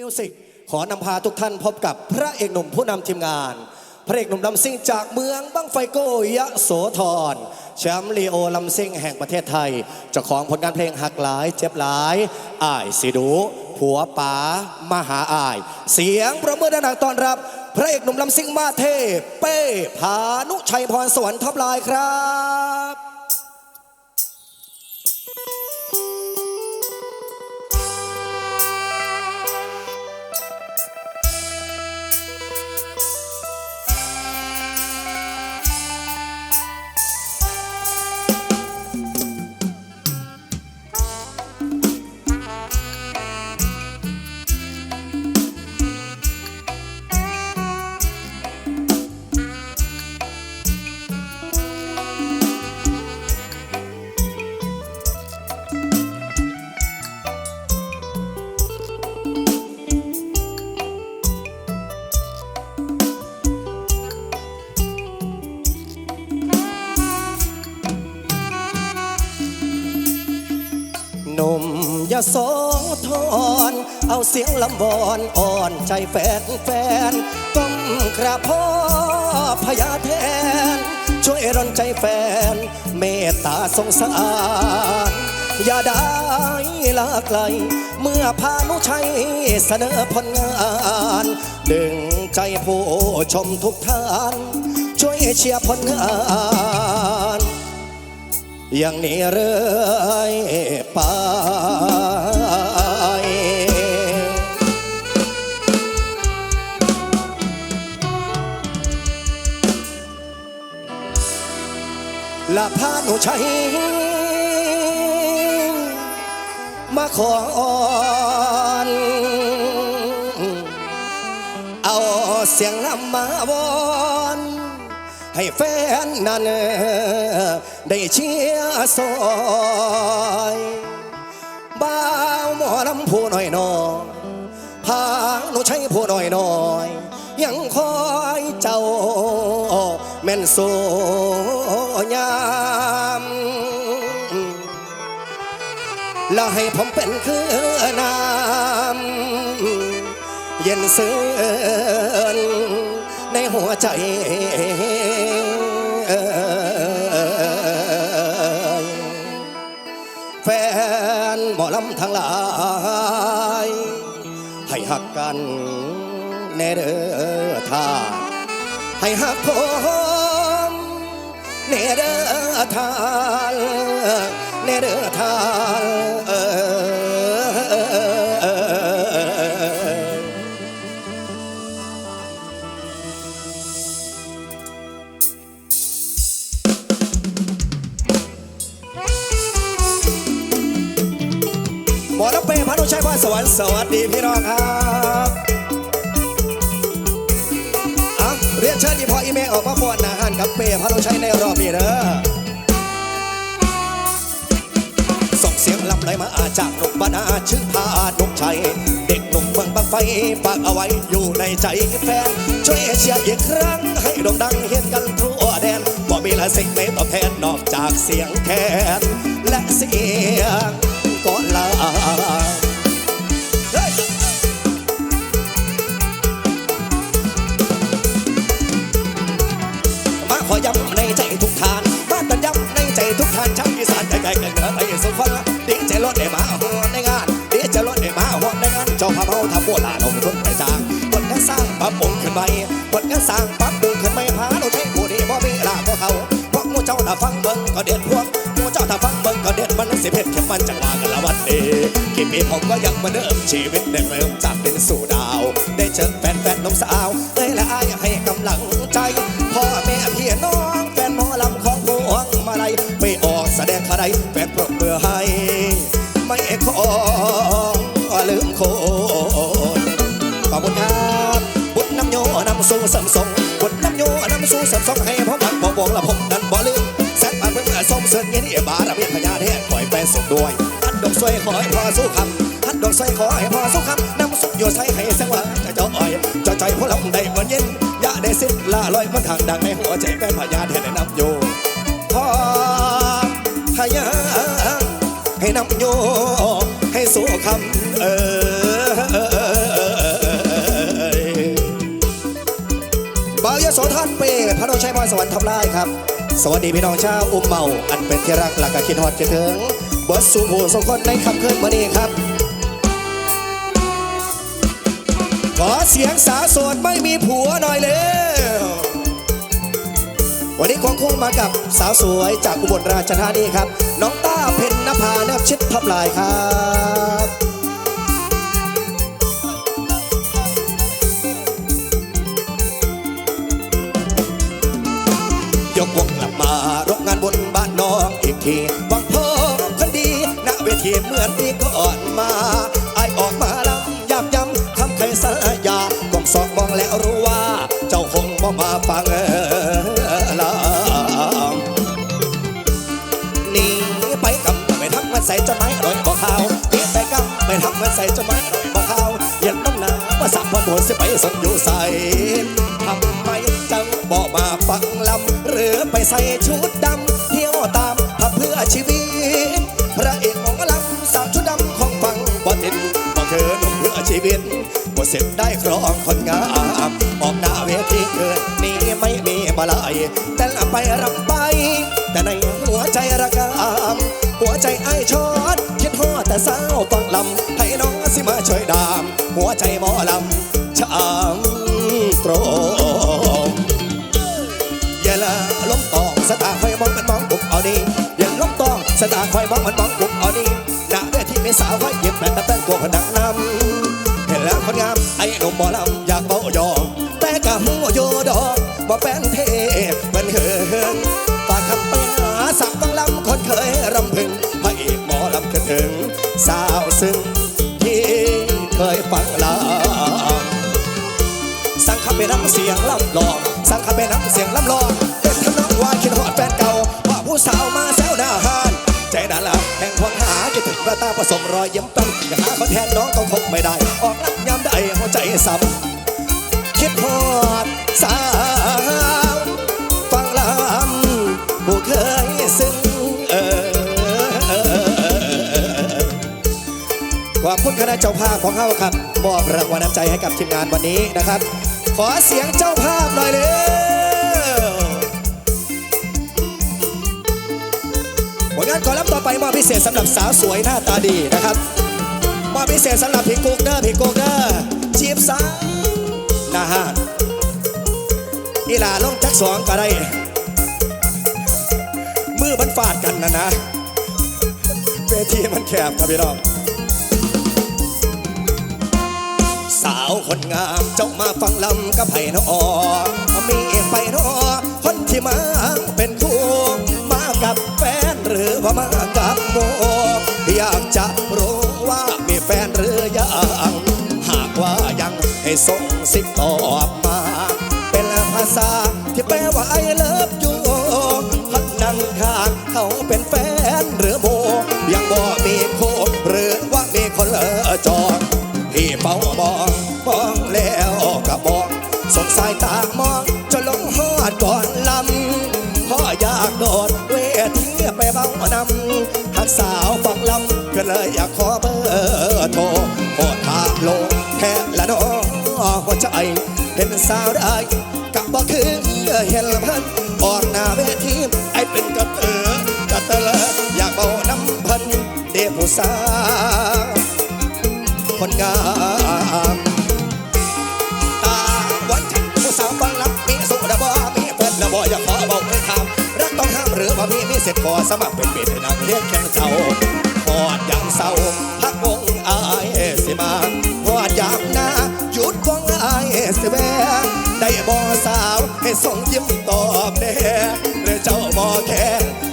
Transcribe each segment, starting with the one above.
มิวสิกขอนำพาทุกท่านพบกับพระเอกหนุ่มผู้นำทีมงาน พระเอกหนุ่มลำซิ่งจากเมืองบังไฟโกยะโสธรแชมป์ลีโอลำซิ่งแห่งประเทศไทยเจ้าของผลงานเพลงหักหลายเจ็บหลายอ้ายสิดู ผัวป๋ามหาอาย เสียงประเมือดังๆต้อนรับ พระเอกหนุ่มลำซิ่งมาเทเป้พานุชัยพรสวรรค์ท็อปไลน์ครับาโสธรเอาเสียงลำบอนอ่อนใจแฟนแฟนก้มกราบพ่อพญาแทน ช่วยรอนใจแฟน เมตตาสงสารอย่าได้ลาไกล เมื่อพานุชัยเสนอผลงาน ดึงใจผู้ชมทุกท่าน ช่วยเชียร์ผลงาน อย่างนี้เรื่อยไป นูชัย มาขออ่อนเอาเสียงนำมาวอนให้แฟนนั้นได้เชียร์ซอยบ้าวหมอลำผู้น้อยน้อยพาหนูใช้ผู้น้อยน้อยยังคอยเจ้าแม่นโซ ยามแล้วให้ผมเป็นคือน้ำเย็นเสือนในหัวใจแฟนหมอลำทั้งหลาย ให้หักกันแน่เด้อท่าให้หักผม เนเดอทานเนเดอทานหมอลำเปย์พานุชัยพรสวรรค์สวัสดีพี่น้องครับอะเรียนเชิญอีพออีเมลออกมาฟอนอาหาร กับเปย์พานุชัยในรอบนี้เด้อส่งเสียงลำไหลมาอาจากนกบานาชื่อพานกชัย เด็กหนุ่มเมืองบางไฟฝากเอาไว้อยู่ในใจแฟน ช่วยเชียร์อีกครั้ง ให้โด่งดังเห็นกันทั่วแดนบ่มีละสิ่งไหนตอบแทนนอกจากเสียงแคนและเสียงก่อนลา ใจทุกท่านชาวอีสานใจไกลกันเหนือไปสุขฟังดีใจรถได้มาหัวในงานดีใจรถได้มาหัวในงานเจ้าพาเมาทำโบราณลงทุนไปจ้างคนงานสร้างปรับปรุงขึ้นใหม่คนงานสร้างปรับปรุงขึ้นใหม่พาเราใช้ผู้ดีบ่มีลาพวกเขาพวกมูเจ้าถ้าฟังเบิ่งก็เด็ดพวกมูเจ้าถ้าฟังเบิ่งก็เด็ดมันสิเพชรเข้มมันจังหวะกันละวันนี้กี่ปีผมก็ยังเหมาเดิมชีวิตได้เริ่มจากเป็นสู่ดาว ได้เจอแฟนแฟนๆน้องสาวเอ้ยและอายให้กำลัง แสดงคาไดแฟนปรบมือให้ ไม่ขอลืมโคนขอบคุณครับบุญน้ำโยนำสู่สัมสงบุญน้ำโยนำสู่สัมสงให้พ่อบักบ่วงละผมนั้นบ่ลืมแซดปานเพิ่งส่งเสริญยินดีบารมีพญาเทศคอยแฟนส่งด้วยท่านดอกสวยขอให้พ่อสู้คำท่านดอกสวยขอให้พ่อสู้คำนำสุขโยใส่ให้สังวาจะจ้าอ้อยจ้าใจพวกเราได้เหมือนเย็นอย่าได้สิ้นละลอยมันทางดังในหัวใจแฟนพญาเทศได้นำโย นำโยให้สู่คำเออบาวยโสธรเปพระนชัยพรสวรรค์ทำลายครับ สวัสดีพี่น้องชาวอุ้มเมา อันเป็นที่รักหลักกะคิดฮอดคิดถิงบทสู่ผู้สงคนในคำเคลื่อนมานี้ครับ ขอเสียงสาวสดไม่มีผัวหน่อยเร็ววันนี้ของคู่มากับสาวสวยจากอุบลราชธานีครับ น้องต้าเพน ภาแนบชิดทับลายครับยกวงกลับมาร่วมงานบนบ้านน้องอีกทีหวังพบคนดีณเวทีเหมือนปีก่อนมาไอออกมาลำย้ำย้ำทำใครสัญญากองสองมองแล้วรู้ว่า เจ้าคงบ่มาฟังเออ ใส่จดหมายอร่อยบอกข่าวยันน้ำหนาว่าสักวันโหนสิไปสนอยู่ใส่ทำไมจังบอกมาฟังลำหรือไปใส่ชุดดำเที่ยวตามพับเพื่อชีวิต พระเอกของลำสาวชุดดำของฟังบ่ติดบ่เกินเพื่อชีวิตบ่เสร็จได้ครองคนงามออกหน้าเวทีเกิดนี้ไม่มีมาลายแต่ละไปรำไป แต่ในหัวใจระกำหัวใจไอ้ชอดคิดฮอด แต่สาวฟังลำให้น้องสิมาช่วยดาม หัวใจหมอลำช้ำตรงอย่าละล้มตองสตาคอยมองมันมองบุกเอาดีอย่าล้มตองสตาคอยมองมันมองบุกเอาดีหน้าเวทีมีสาวคอยหยิบแผ่นตะแป้งกลัวคนดังนำเห็นแล้วคนงามไอ้หนุ่มหมอลำอยากเบายองแต่กะหูโยดอกบ่เป็นเทพเป็นเฮิงฝากคำไปหาสาวต้องลำคนเคยรำพึง สั่งคำเป็นน้ำเสียงลำลองเป็นทำนองว่าคิดฮอดแฟนเก่าว่าผู้สาวมาแซวหน้าหานใจนั่นละแห่งควงหาจะถึงกระตาผสมรอยยิ้มตั้งอย่าหาคนแทนน้องต้องคบไม่ได้ ออกรับยามได้หัวใจซ้ำคิดฮอดสาวฟังลำผู้เคยซึ้งเออขอบคุณคณะเจ้าภาพของเขาครับมอบรางวัลน้ำใจให้กับทีมงานวันนี้นะครับ ขอเสียงเจ้าภาพหน่อยเร็ว ผลงานขอรับต่อไปมอบพิเศษสำหรับสาวสวยหน้าตาดีนะครับมอบพิเศษสำหรับพี่กุ๊กเด้อพี่กุ๊กเด้อจีบสาวหน้าห้านอีหลาลงจักสองก็ได้มือมันฟาดกันนะนะเวทีมันแคบครับพี่น้องสาวคนงามเจ้ามาฟังลำกับไผ่นอมีไปนอคนที่มาเป็น อยากจะรู้ว่ามีแฟนหรือยัง หากว่ายังให้ส่งสิบตอบมา เป็นภาษาที่แปลว่าไอเลิฟยูคนนั่งข้างเขาเป็นแฟนหรือโมยังบ่มีโคหรือว่ามีคนเลอจองพี่เฝ้ามองมองแล้วก็มองสงสายตามองจะลงหอดก่อนลำพ่ออยากโดดเวทีไปเบ้านำหักสาวฟังลำ ก็เลยอยากขอเบอร์โทรโอดทาโลงแค่ละน้องหัวใจเห็นสาวได้กับบ่คือเห็นเพิ่นออกหน้าเวทีไอเป็นกระเตอกระเตออยากเบาน้ำเพิ่นเดผู้สาวคนงามตาวันฉันผู้สาวฟังลับมีสุดาบอมีเพื่อนละบออย่าขอบอกไม่ทำรักต้องห้ามหรือว่ามีมีเสร็จขอสมัครเป็นเบ็ดให้นางเรียกแข่งเจ้า พอดอย่างเศร้าพักวงอายสิมาพอดอย่างหน้าหยุดวงอายสิแวงได้บอสาวให้ส่งยิ้มตอบแน่เลยเจ้าบอแค่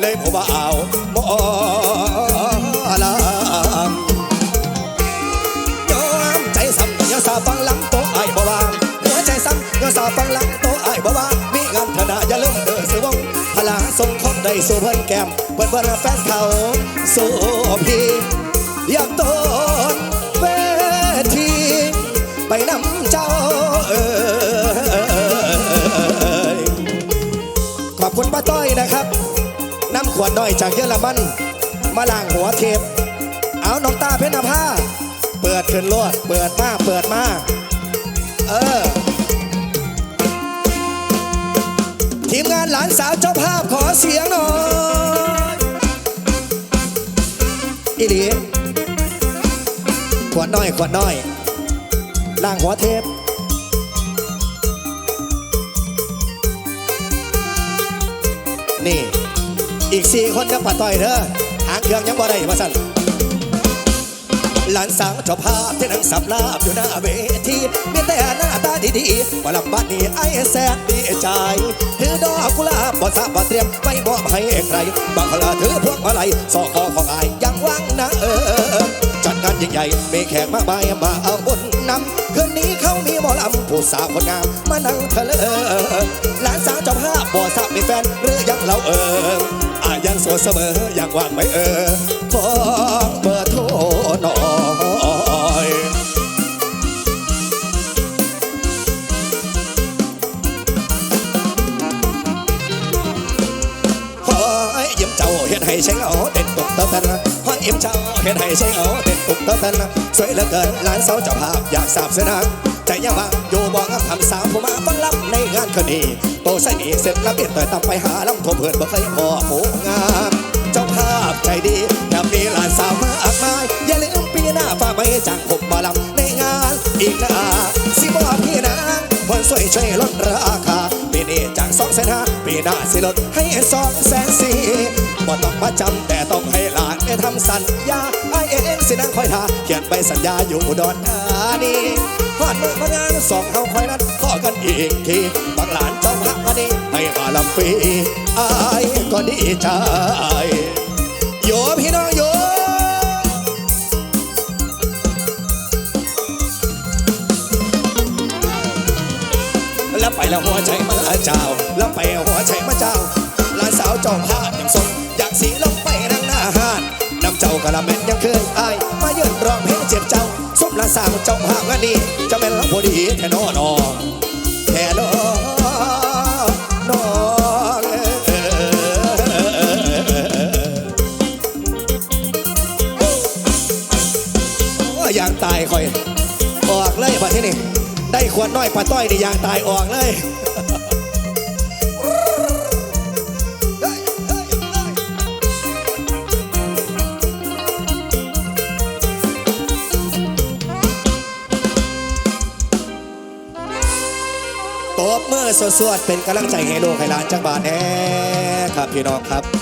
เลยผู้บ่าวบอลำยอมใจซ้ำยอสาฟังหลังโตอายบ่ว่าหัวใจซ้ำยอสาฟังหลังโตอายบ่ว่ามีงานธนาอย่าลืมเดินสิวงพลาส่งของได้สู่เพิ่นแก้มเพิ่นเพิ่นแฟนเขา สูพีอยากโดนเวทีไปนำเจ้าเอ้ยขอบคุณป้าต้อยนะครับน้ำขวดน้อยจากเยอรมัน มาล้างหัวเทปเอาน้องตาเพชรนภาเปิดขึ้นรวดเปิดมาเปิดมาเออทีมงานหลานสาวเจ้าภาพขอเสียงหน่อย อีหลีขวดน้อยขวดน้อยล่างหัวเทปนี่ อีกสี่คนกับป้าต้อยเด้อหางเครื่องยังบ่ได้มาสั่นหลานสาวเจ้าภาพที่นั่งสับลาบอยู่หน้าเวทีมีแต่หน้าตาดีๆว่าลำบ้านนี้ไอ้แสนดีใจถือดอกกุหลาบบ่ทราบบ่เตรียมไม่มอบให้ใครบางคนถือพวงมาลัยสอกคอของอายยังว่างนะเออ จัดงานยิ่งใหญ่มีแขกมากมายมาเอาบุญนำคืนนี้เขามีหมอลำผู้สาวคนงามมานั่งเถลหลานสาวเจ้าภาพบ่ทราบมีแฟนหรือยังเราเอออายังโสดเสมออยากว่างไหมเออขอเบอร์ ใช้เอาเด็ดตุกเต้าตันสวยเหลือเกินหลานสาวเจ้าภาพอยากสาบเสนาใจยังว่างอยู่บ่งทำสาวผู้มาฟังรับในงานคนนี้โตใส่อีเสร็จแล้วเบียดต่อยตามไปหาลำโทเพื่อนบ่เคยพอผู้งามเจ้าภาพใจดีแถมมีหลานสาวมากมาย อย่าลืมปีหน้าฝากไปจางผมมาลำในงานอีกนะสิบ่พี่นางคนสวยช่วยลดราคาปีนี้จากสองแสนห้าปีหน้าสิลดให้สองแสนสี่บ่ต้องมาจำแต่ต้องให้หลานได้ทำสัญญา สินั่งคอยท่าเขียนใบสัญญาอยู่อุดอนธานีหอดมือมางานสองเฮาคอยนัดขอกันอีกทีบางหลานเจ้าพักอันนี้ให้มาลำฟีอายก็ดีใจโยพี่น้องโยแล้วไปแล้วหัวใจมาเจ้าแล้วไปหัวใจมาเจ้าลานสาวเจ้าพาดอย่างทรงอยากสีลงไปนั่ง ลานสาวเจ้าภาพงานนี้เจะเป็นรับพอดีแท่นอนอแท่นอนอโอ้ยางตายคอย ออกเลยป่ะที่นี่ ได้ขวดน้อยปลาต้อยนี่ยางตายออกเลย สวดๆเป็นกำลังใจให้ลูกให้หลานจังบาทแน่ครับพี่น้องครับ